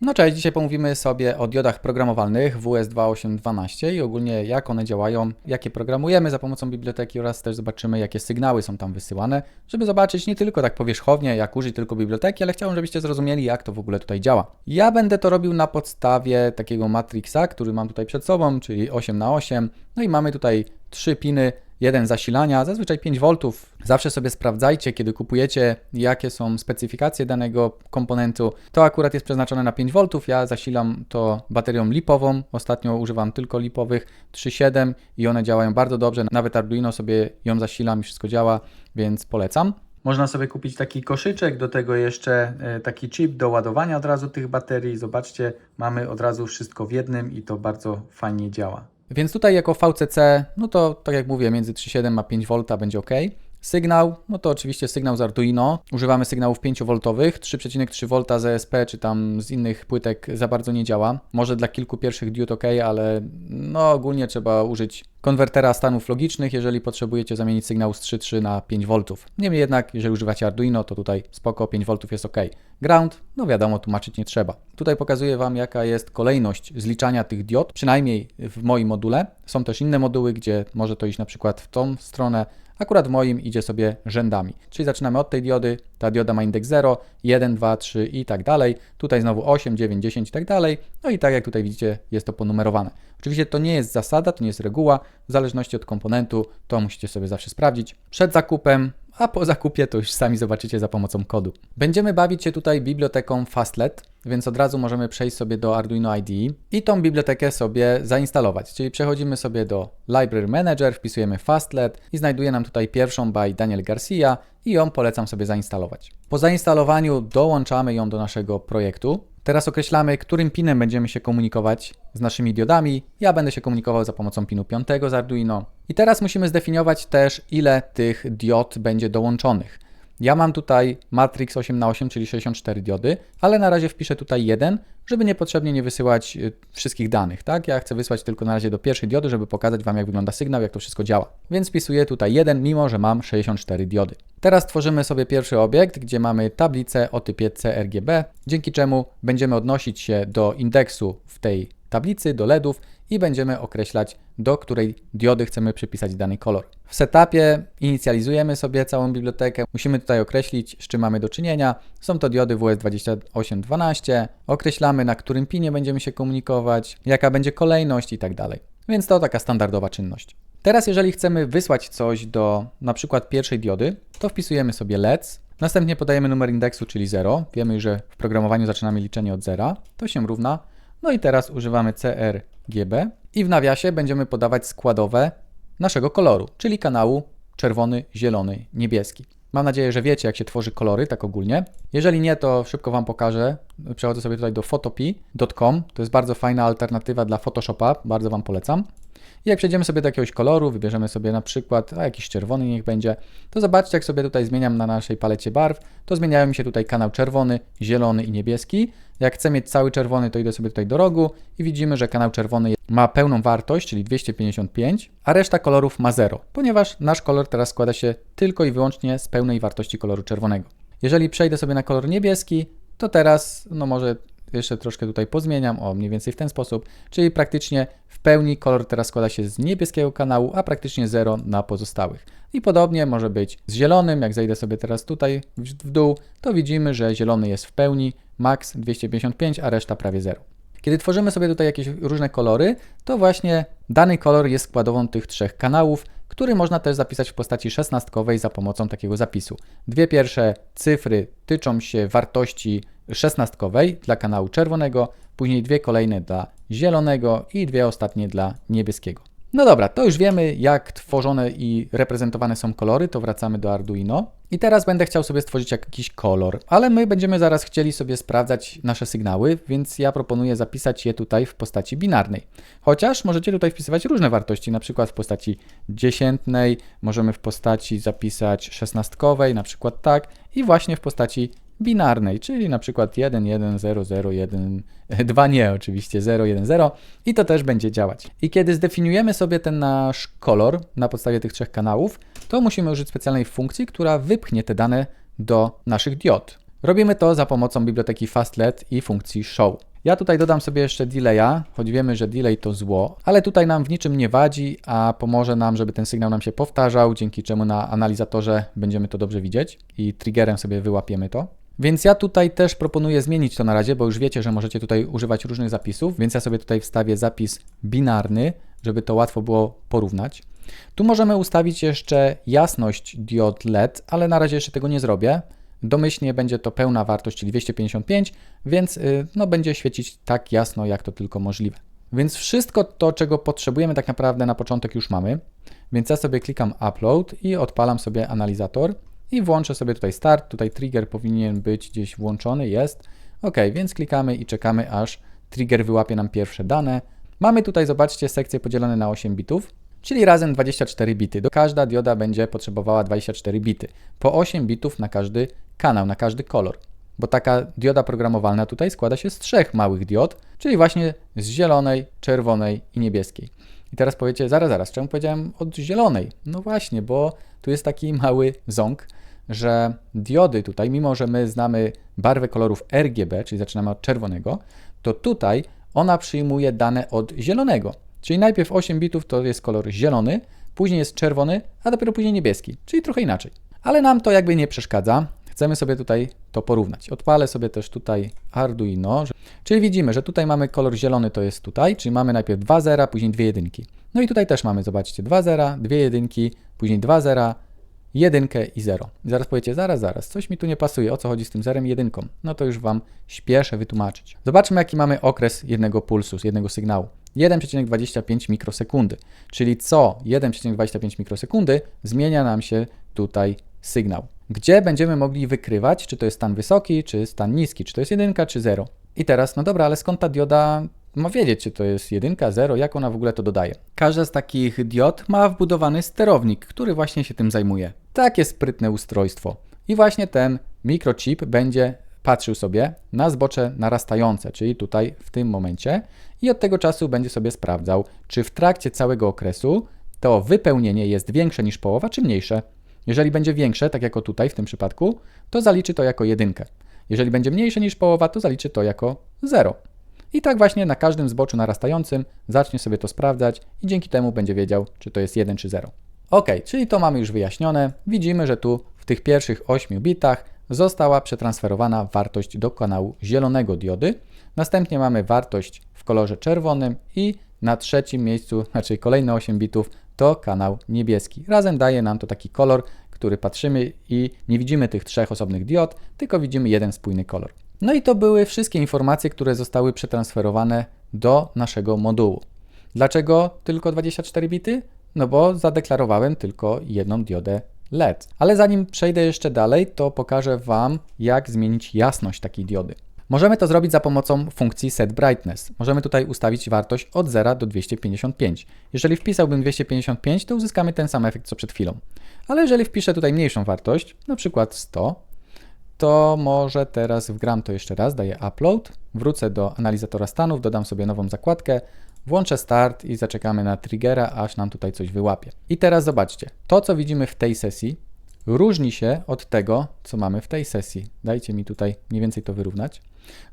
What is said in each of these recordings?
No cześć, dzisiaj pomówimy sobie o diodach programowalnych WS2812 i ogólnie jak one działają, jakie programujemy za pomocą biblioteki oraz też zobaczymy jakie sygnały są tam wysyłane, żeby zobaczyć nie tylko tak powierzchownie jak użyć tylko biblioteki, ale chciałbym żebyście zrozumieli jak to w ogóle tutaj działa. Ja będę to robił na podstawie takiego matrixa, który mam tutaj przed sobą, czyli 8 na 8 no i mamy tutaj trzy piny jeden zasilania, zazwyczaj 5 V. Zawsze sobie sprawdzajcie, kiedy kupujecie, jakie są specyfikacje danego komponentu. To akurat jest przeznaczone na 5 V. Ja zasilam to baterią lipową. Ostatnio używam tylko lipowych 3.7 i one działają bardzo dobrze. Nawet Arduino sobie ją zasilam i wszystko działa, więc polecam. Można sobie kupić taki koszyczek, do tego jeszcze e, taki chip do ładowania od razu tych baterii. Zobaczcie, mamy od razu wszystko w jednym i to bardzo fajnie działa. Więc tutaj jako VCC, no to tak jak mówię, między 3,7 a 5 V będzie ok. Sygnał, no to oczywiście sygnał z Arduino. Używamy sygnałów 5V, 3,3V z ESP czy tam z innych płytek za bardzo nie działa. Może dla kilku pierwszych diod ok, ale no ogólnie trzeba użyć konwertera stanów logicznych, jeżeli potrzebujecie zamienić sygnał z 3,3 na 5V. Niemniej jednak, jeżeli używacie Arduino, to tutaj spoko, 5V jest ok. Ground, no wiadomo, tłumaczyć nie trzeba. Tutaj pokazuję Wam, jaka jest kolejność zliczania tych diod, przynajmniej w moim module. Są też inne moduły, gdzie może to iść na przykład w tą stronę, Akurat w moim idzie sobie rzędami. Czyli zaczynamy od tej diody, ta dioda ma indeks 0, 1, 2, 3 i tak dalej. Tutaj znowu 8, 9, 10 i tak dalej. No i tak jak tutaj widzicie, jest to ponumerowane. Oczywiście to nie jest zasada, to nie jest reguła. W zależności od komponentu, to musicie sobie zawsze sprawdzić. Przed zakupem a po zakupie to już sami zobaczycie za pomocą kodu. Będziemy bawić się tutaj biblioteką Fastlet, więc od razu możemy przejść sobie do Arduino IDE i tą bibliotekę sobie zainstalować. Czyli przechodzimy sobie do Library Manager, wpisujemy Fastlet i znajduje nam tutaj pierwszą by Daniel Garcia i ją polecam sobie zainstalować. Po zainstalowaniu dołączamy ją do naszego projektu. Teraz określamy, którym pinem będziemy się komunikować z naszymi diodami. Ja będę się komunikował za pomocą pinu 5 z Arduino. I teraz musimy zdefiniować też, ile tych diod będzie dołączonych. Ja mam tutaj Matrix 8x8, czyli 64 diody, ale na razie wpiszę tutaj jeden, żeby niepotrzebnie nie wysyłać y, wszystkich danych, tak? Ja chcę wysłać tylko na razie do pierwszej diody, żeby pokazać Wam, jak wygląda sygnał, jak to wszystko działa. Więc wpisuję tutaj jeden, mimo że mam 64 diody. Teraz tworzymy sobie pierwszy obiekt, gdzie mamy tablicę o typie CRGB, dzięki czemu będziemy odnosić się do indeksu w tej tablicy, do LEDów i będziemy określać, do której diody chcemy przypisać dany kolor. W setupie inicjalizujemy sobie całą bibliotekę. Musimy tutaj określić, z czym mamy do czynienia. Są to diody WS2812. Określamy, na którym pinie będziemy się komunikować, jaka będzie kolejność i tak dalej. Więc to taka standardowa czynność. Teraz, jeżeli chcemy wysłać coś do na przykład pierwszej diody, to wpisujemy sobie LEDs. Następnie podajemy numer indeksu, czyli 0. Wiemy, że w programowaniu zaczynamy liczenie od 0. To się równa. No i teraz używamy CRGB i w nawiasie będziemy podawać składowe naszego koloru, czyli kanału czerwony, zielony, niebieski. Mam nadzieję, że wiecie, jak się tworzy kolory, tak ogólnie. Jeżeli nie, to szybko Wam pokażę. Przechodzę sobie tutaj do photopea.com. To jest bardzo fajna alternatywa dla Photoshopa, bardzo Wam polecam. I jak przejdziemy sobie do jakiegoś koloru, wybierzemy sobie na przykład, a jakiś czerwony niech będzie, to zobaczcie, jak sobie tutaj zmieniam na naszej palecie barw, to zmieniają mi się tutaj kanał czerwony, zielony i niebieski. Jak chcę mieć cały czerwony, to idę sobie tutaj do rogu i widzimy, że kanał czerwony ma pełną wartość, czyli 255, a reszta kolorów ma 0, ponieważ nasz kolor teraz składa się tylko i wyłącznie z pełnej wartości koloru czerwonego. Jeżeli przejdę sobie na kolor niebieski, to teraz, no może jeszcze troszkę tutaj pozmieniam, o mniej więcej w ten sposób, czyli praktycznie w pełni kolor teraz składa się z niebieskiego kanału, a praktycznie 0 na pozostałych. I podobnie może być z zielonym, jak zejdę sobie teraz tutaj w dół, to widzimy, że zielony jest w pełni, max 255, a reszta prawie 0. Kiedy tworzymy sobie tutaj jakieś różne kolory, to właśnie dany kolor jest składową tych trzech kanałów, który można też zapisać w postaci szesnastkowej za pomocą takiego zapisu. Dwie pierwsze cyfry tyczą się wartości szesnastkowej dla kanału czerwonego, później dwie kolejne dla zielonego i dwie ostatnie dla niebieskiego. No dobra, to już wiemy, jak tworzone i reprezentowane są kolory, to wracamy do Arduino. I teraz będę chciał sobie stworzyć jakiś kolor, ale my będziemy zaraz chcieli sobie sprawdzać nasze sygnały, więc ja proponuję zapisać je tutaj w postaci binarnej. Chociaż możecie tutaj wpisywać różne wartości, na przykład w postaci dziesiętnej, możemy w postaci zapisać szesnastkowej, na przykład tak, i właśnie w postaci binarnej, czyli na przykład 1, 1, 0, 0, 1, 2 nie oczywiście, 0, 1, 0 i to też będzie działać. I kiedy zdefiniujemy sobie ten nasz kolor na podstawie tych trzech kanałów, to musimy użyć specjalnej funkcji, która wypchnie te dane do naszych diod. Robimy to za pomocą biblioteki FastLed i funkcji Show. Ja tutaj dodam sobie jeszcze delaya, choć wiemy, że delay to zło, ale tutaj nam w niczym nie wadzi, a pomoże nam, żeby ten sygnał nam się powtarzał, dzięki czemu na analizatorze będziemy to dobrze widzieć i triggerem sobie wyłapiemy to. Więc ja tutaj też proponuję zmienić to na razie, bo już wiecie, że możecie tutaj używać różnych zapisów, więc ja sobie tutaj wstawię zapis binarny, żeby to łatwo było porównać. Tu możemy ustawić jeszcze jasność diod LED, ale na razie jeszcze tego nie zrobię. Domyślnie będzie to pełna wartość, czyli 255, więc y, no, będzie świecić tak jasno, jak to tylko możliwe. Więc wszystko to, czego potrzebujemy tak naprawdę na początek już mamy. Więc ja sobie klikam Upload i odpalam sobie analizator i włączę sobie tutaj Start. Tutaj trigger powinien być gdzieś włączony, jest. OK, więc klikamy i czekamy, aż trigger wyłapie nam pierwsze dane. Mamy tutaj, zobaczcie, sekcje podzielone na 8 bitów czyli razem 24 bity. Do każda dioda będzie potrzebowała 24 bity. Po 8 bitów na każdy kanał, na każdy kolor. Bo taka dioda programowalna tutaj składa się z trzech małych diod, czyli właśnie z zielonej, czerwonej i niebieskiej. I teraz powiecie, zaraz, zaraz, czemu powiedziałem od zielonej? No właśnie, bo tu jest taki mały ząg, że diody tutaj, mimo że my znamy barwę kolorów RGB, czyli zaczynamy od czerwonego, to tutaj ona przyjmuje dane od zielonego. Czyli najpierw 8 bitów to jest kolor zielony, później jest czerwony, a dopiero później niebieski, czyli trochę inaczej. Ale nam to jakby nie przeszkadza. Chcemy sobie tutaj to porównać. Odpalę sobie też tutaj Arduino, czyli widzimy, że tutaj mamy kolor zielony, to jest tutaj, czyli mamy najpierw 2 zera, później dwie jedynki. No i tutaj też mamy, zobaczcie, 2 zera, dwie jedynki, później 2 zera, jedynkę i zero. I zaraz powiecie, zaraz, zaraz, coś mi tu nie pasuje, o co chodzi z tym zerem i jedynką? No to już Wam śpieszę wytłumaczyć. Zobaczmy, jaki mamy okres jednego pulsu, jednego sygnału. 1,25 mikrosekundy, czyli co 1,25 mikrosekundy zmienia nam się tutaj sygnał. Gdzie będziemy mogli wykrywać, czy to jest stan wysoki, czy stan niski, czy to jest jedynka, czy zero. I teraz, no dobra, ale skąd ta dioda ma wiedzieć, czy to jest jedynka, zero, jak ona w ogóle to dodaje? Każda z takich diod ma wbudowany sterownik, który właśnie się tym zajmuje. Takie sprytne ustrojstwo. I właśnie ten mikrochip będzie patrzył sobie na zbocze narastające, czyli tutaj w tym momencie, i od tego czasu będzie sobie sprawdzał, czy w trakcie całego okresu to wypełnienie jest większe niż połowa, czy mniejsze. Jeżeli będzie większe, tak jako tutaj w tym przypadku, to zaliczy to jako jedynkę. Jeżeli będzie mniejsze niż połowa, to zaliczy to jako 0. I tak właśnie na każdym zboczu narastającym zacznie sobie to sprawdzać i dzięki temu będzie wiedział, czy to jest 1 czy 0. Ok, czyli to mamy już wyjaśnione. Widzimy, że tu w tych pierwszych 8 bitach została przetransferowana wartość do kanału zielonego diody. Następnie mamy wartość w kolorze czerwonym i na trzecim miejscu, znaczy kolejne 8 bitów, to kanał niebieski. Razem daje nam to taki kolor, który patrzymy i nie widzimy tych trzech osobnych diod, tylko widzimy jeden spójny kolor. No i to były wszystkie informacje, które zostały przetransferowane do naszego modułu. Dlaczego tylko 24 bity? No bo zadeklarowałem tylko jedną diodę LED. Ale zanim przejdę jeszcze dalej, to pokażę Wam, jak zmienić jasność takiej diody. Możemy to zrobić za pomocą funkcji Set Brightness. Możemy tutaj ustawić wartość od 0 do 255. Jeżeli wpisałbym 255, to uzyskamy ten sam efekt co przed chwilą. Ale jeżeli wpiszę tutaj mniejszą wartość, na przykład 100, to może teraz wgram to jeszcze raz, daję upload, wrócę do analizatora stanów, dodam sobie nową zakładkę, włączę start i zaczekamy na triggera, aż nam tutaj coś wyłapie. I teraz zobaczcie, to co widzimy w tej sesji różni się od tego, co mamy w tej sesji. Dajcie mi tutaj mniej więcej to wyrównać.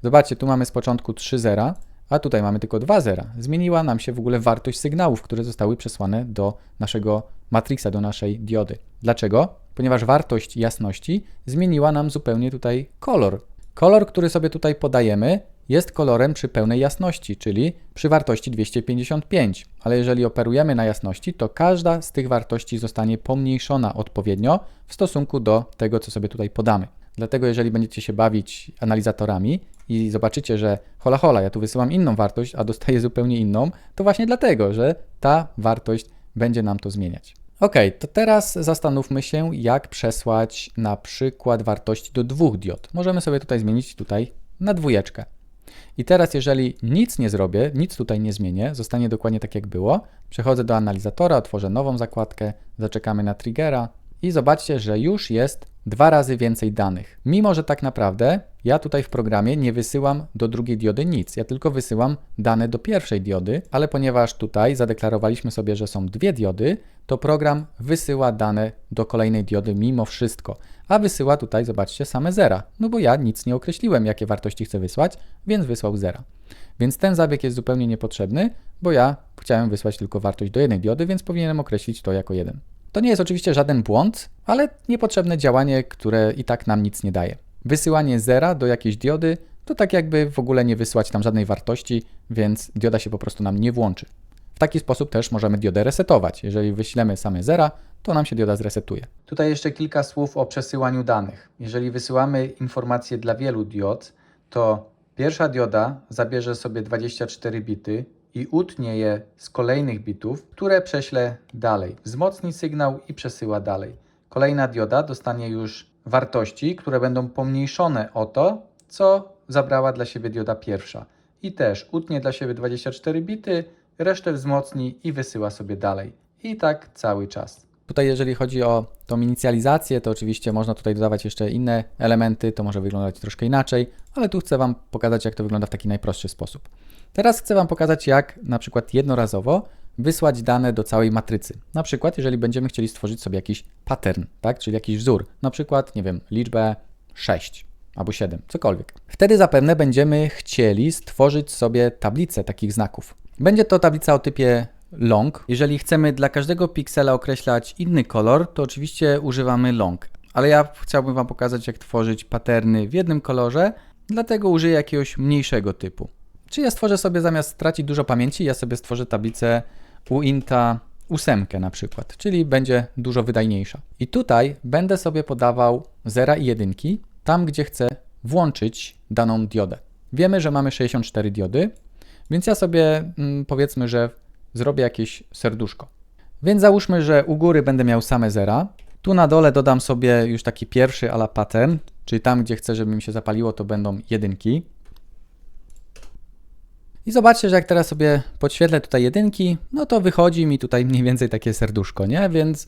Zobaczcie, tu mamy z początku 3 zera, a tutaj mamy tylko 2 zera. Zmieniła nam się w ogóle wartość sygnałów, które zostały przesłane do naszego matrixa, do naszej diody. Dlaczego? Ponieważ wartość jasności zmieniła nam zupełnie tutaj kolor. Kolor, który sobie tutaj podajemy, jest kolorem przy pełnej jasności, czyli przy wartości 255. Ale jeżeli operujemy na jasności, to każda z tych wartości zostanie pomniejszona odpowiednio w stosunku do tego, co sobie tutaj podamy. Dlatego jeżeli będziecie się bawić analizatorami i zobaczycie, że hola hola, ja tu wysyłam inną wartość, a dostaję zupełnie inną, to właśnie dlatego, że ta wartość będzie nam to zmieniać. Ok, to teraz zastanówmy się, jak przesłać na przykład wartości do dwóch diod. Możemy sobie tutaj zmienić tutaj na dwójeczkę. I teraz, jeżeli nic nie zrobię, nic tutaj nie zmienię, zostanie dokładnie tak jak było, przechodzę do analizatora, otworzę nową zakładkę, zaczekamy na triggera i zobaczcie, że już jest dwa razy więcej danych. Mimo, że tak naprawdę ja tutaj w programie nie wysyłam do drugiej diody nic, ja tylko wysyłam dane do pierwszej diody, ale ponieważ tutaj zadeklarowaliśmy sobie, że są dwie diody, to program wysyła dane do kolejnej diody mimo wszystko. A wysyła tutaj, zobaczcie, same zera. No bo ja nic nie określiłem, jakie wartości chcę wysłać, więc wysłał zera. Więc ten zabieg jest zupełnie niepotrzebny, bo ja chciałem wysłać tylko wartość do jednej diody, więc powinienem określić to jako jeden. To nie jest oczywiście żaden błąd, ale niepotrzebne działanie, które i tak nam nic nie daje. Wysyłanie zera do jakiejś diody to tak jakby w ogóle nie wysłać tam żadnej wartości, więc dioda się po prostu nam nie włączy. Taki sposób też możemy diodę resetować. Jeżeli wyślemy same zera, to nam się dioda zresetuje. Tutaj jeszcze kilka słów o przesyłaniu danych. Jeżeli wysyłamy informacje dla wielu diod, to pierwsza dioda zabierze sobie 24 bity i utnie je z kolejnych bitów, które prześle dalej. Wzmocni sygnał i przesyła dalej. Kolejna dioda dostanie już wartości, które będą pomniejszone o to, co zabrała dla siebie dioda pierwsza. I też utnie dla siebie 24 bity, resztę wzmocni i wysyła sobie dalej. I tak cały czas. Tutaj jeżeli chodzi o tą inicjalizację, to oczywiście można tutaj dodawać jeszcze inne elementy, to może wyglądać troszkę inaczej, ale tu chcę Wam pokazać, jak to wygląda w taki najprostszy sposób. Teraz chcę Wam pokazać, jak na przykład jednorazowo wysłać dane do całej matrycy. Na przykład, jeżeli będziemy chcieli stworzyć sobie jakiś pattern, tak, czyli jakiś wzór, na przykład, nie wiem, liczbę 6 albo 7, cokolwiek. Wtedy zapewne będziemy chcieli stworzyć sobie tablicę takich znaków. Będzie to tablica o typie long. Jeżeli chcemy dla każdego piksela określać inny kolor, to oczywiście używamy long. Ale ja chciałbym Wam pokazać, jak tworzyć patterny w jednym kolorze, dlatego użyję jakiegoś mniejszego typu. Czy ja stworzę sobie zamiast tracić dużo pamięci, ja sobie stworzę tablicę uinta ósemkę na przykład, czyli będzie dużo wydajniejsza. I tutaj będę sobie podawał zera i jedynki, tam gdzie chcę włączyć daną diodę. Wiemy, że mamy 64 diody, więc ja sobie mm, powiedzmy, że zrobię jakieś serduszko. Więc załóżmy, że u góry będę miał same zera. Tu na dole dodam sobie już taki pierwszy ala pattern, czyli tam, gdzie chcę, żeby mi się zapaliło, to będą jedynki. I zobaczcie, że jak teraz sobie podświetlę tutaj jedynki, no to wychodzi mi tutaj mniej więcej takie serduszko, nie? Więc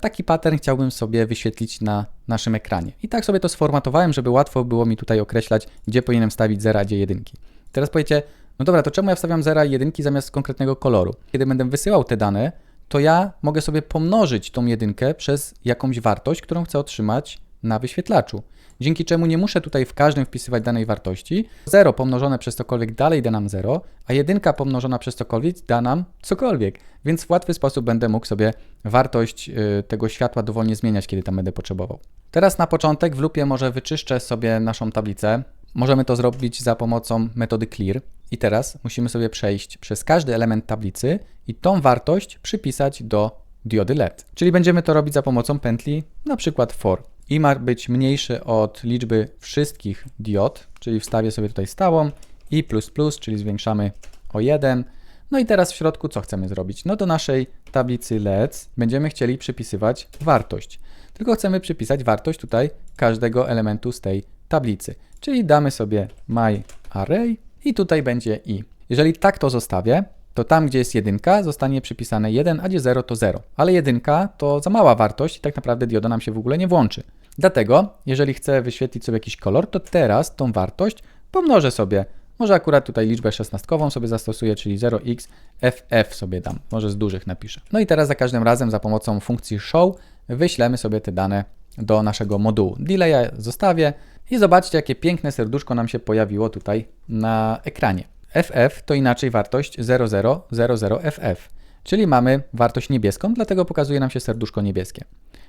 taki pattern chciałbym sobie wyświetlić na naszym ekranie. I tak sobie to sformatowałem, żeby łatwo było mi tutaj określać, gdzie powinienem stawić zera, a gdzie jedynki. Teraz powiecie, no dobra, to czemu ja wstawiam zera i jedynki zamiast konkretnego koloru? Kiedy będę wysyłał te dane, to ja mogę sobie pomnożyć tą jedynkę przez jakąś wartość, którą chcę otrzymać na wyświetlaczu. Dzięki czemu nie muszę tutaj w każdym wpisywać danej wartości. 0 pomnożone przez cokolwiek dalej da nam 0, a jedynka pomnożona przez cokolwiek da nam cokolwiek. Więc w łatwy sposób będę mógł sobie wartość y, tego światła dowolnie zmieniać, kiedy tam będę potrzebował. Teraz na początek w lupie może wyczyszczę sobie naszą tablicę. Możemy to zrobić za pomocą metody clear. I teraz musimy sobie przejść przez każdy element tablicy i tą wartość przypisać do diody LED. Czyli będziemy to robić za pomocą pętli na przykład for. I ma być mniejszy od liczby wszystkich diod, czyli wstawię sobie tutaj stałą i plus plus, czyli zwiększamy o 1. No i teraz w środku co chcemy zrobić? No do naszej tablicy LEDs będziemy chcieli przypisywać wartość. Tylko chcemy przypisać wartość tutaj każdego elementu z tej tablicy. Czyli damy sobie myArray i tutaj będzie i. Jeżeli tak to zostawię, to tam, gdzie jest jedynka, zostanie przypisane 1, a gdzie 0 to 0. Ale jedynka to za mała wartość i tak naprawdę dioda nam się w ogóle nie włączy. Dlatego, jeżeli chcę wyświetlić sobie jakiś kolor, to teraz tą wartość pomnożę sobie. Może akurat tutaj liczbę szesnastkową sobie zastosuję, czyli 0xff sobie dam. Może z dużych napiszę. No i teraz za każdym razem za pomocą funkcji show wyślemy sobie te dane do naszego modułu. Delaya zostawię i zobaczcie, jakie piękne serduszko nam się pojawiło tutaj na ekranie. FF to inaczej wartość 0000FF, czyli mamy wartość niebieską, dlatego pokazuje nam się serduszko niebieskie.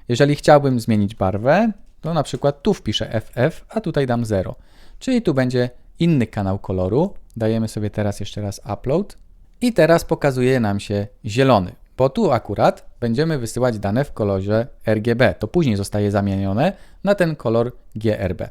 Jeżeli chciałbym zmienić barwę, to na przykład tu wpiszę FF, a tutaj dam 0, czyli tu będzie inny kanał koloru. Dajemy sobie teraz jeszcze raz upload i teraz pokazuje nam się zielony, bo tu akurat będziemy wysyłać dane w kolorze RGB. To później zostaje zamienione na ten kolor GRB.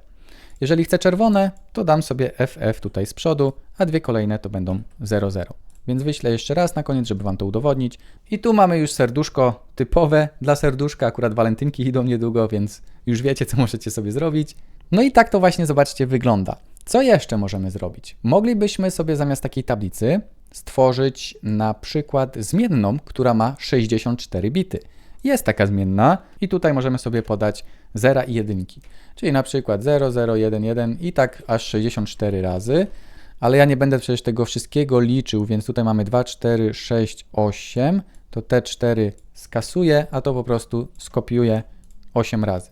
Jeżeli chcę czerwone, to dam sobie FF tutaj z przodu, a dwie kolejne to będą 00. Więc wyślę jeszcze raz na koniec, żeby Wam to udowodnić. I tu mamy już serduszko typowe dla serduszka, akurat walentynki idą niedługo, więc już wiecie, co możecie sobie zrobić. No i tak to właśnie, zobaczcie, wygląda. Co jeszcze możemy zrobić? Moglibyśmy sobie zamiast takiej tablicy stworzyć na przykład zmienną, która ma 64 bity. Jest taka zmienna i tutaj możemy sobie podać 0 i jedynki. Czyli na przykład 0, 0, 1, 1 i tak aż 64 razy. Ale ja nie będę przecież tego wszystkiego liczył, więc tutaj mamy 2, 4, 6, 8. To te 4 skasuję, a to po prostu skopiuję 8 razy.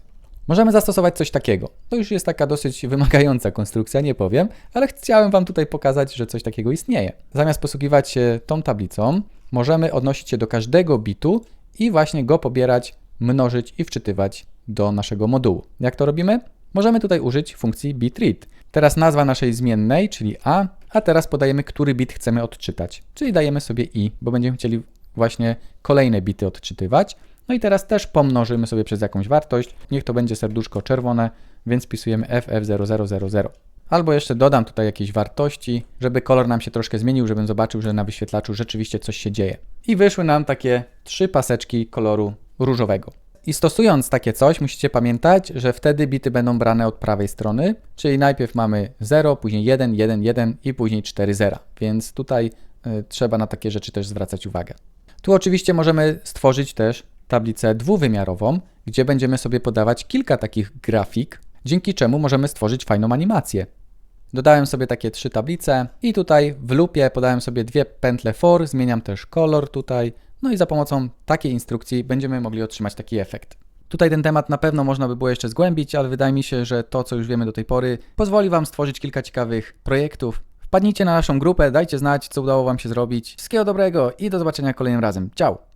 możemy zastosować coś takiego. To już jest taka dosyć wymagająca konstrukcja, nie powiem, ale chciałem Wam tutaj pokazać, że coś takiego istnieje. Zamiast posługiwać się tą tablicą, możemy odnosić się do każdego bitu i właśnie go pobierać, mnożyć i wczytywać do naszego modułu. Jak to robimy? Możemy tutaj użyć funkcji bitread. Teraz nazwa naszej zmiennej, czyli a, a teraz podajemy, który bit chcemy odczytać. Czyli dajemy sobie i, bo będziemy chcieli właśnie kolejne bity odczytywać. No i teraz też pomnożymy sobie przez jakąś wartość. Niech to będzie serduszko czerwone, więc wpisujemy FF0000. Albo jeszcze dodam tutaj jakieś wartości, żeby kolor nam się troszkę zmienił, żebym zobaczył, że na wyświetlaczu rzeczywiście coś się dzieje. I wyszły nam takie trzy paseczki koloru różowego. I stosując takie coś, musicie pamiętać, że wtedy bity będą brane od prawej strony, czyli najpierw mamy 0, później 1, 1, 1 i później 4 zera. Więc tutaj y, trzeba na takie rzeczy też zwracać uwagę. Tu oczywiście możemy stworzyć też tablicę dwuwymiarową, gdzie będziemy sobie podawać kilka takich grafik, dzięki czemu możemy stworzyć fajną animację. Dodałem sobie takie trzy tablice i tutaj w lupie podałem sobie dwie pętle for, zmieniam też kolor tutaj, no i za pomocą takiej instrukcji będziemy mogli otrzymać taki efekt. Tutaj ten temat na pewno można by było jeszcze zgłębić, ale wydaje mi się, że to, co już wiemy do tej pory, pozwoli Wam stworzyć kilka ciekawych projektów. Wpadnijcie na naszą grupę, dajcie znać, co udało Wam się zrobić. Wszystkiego dobrego i do zobaczenia kolejnym razem. Ciao!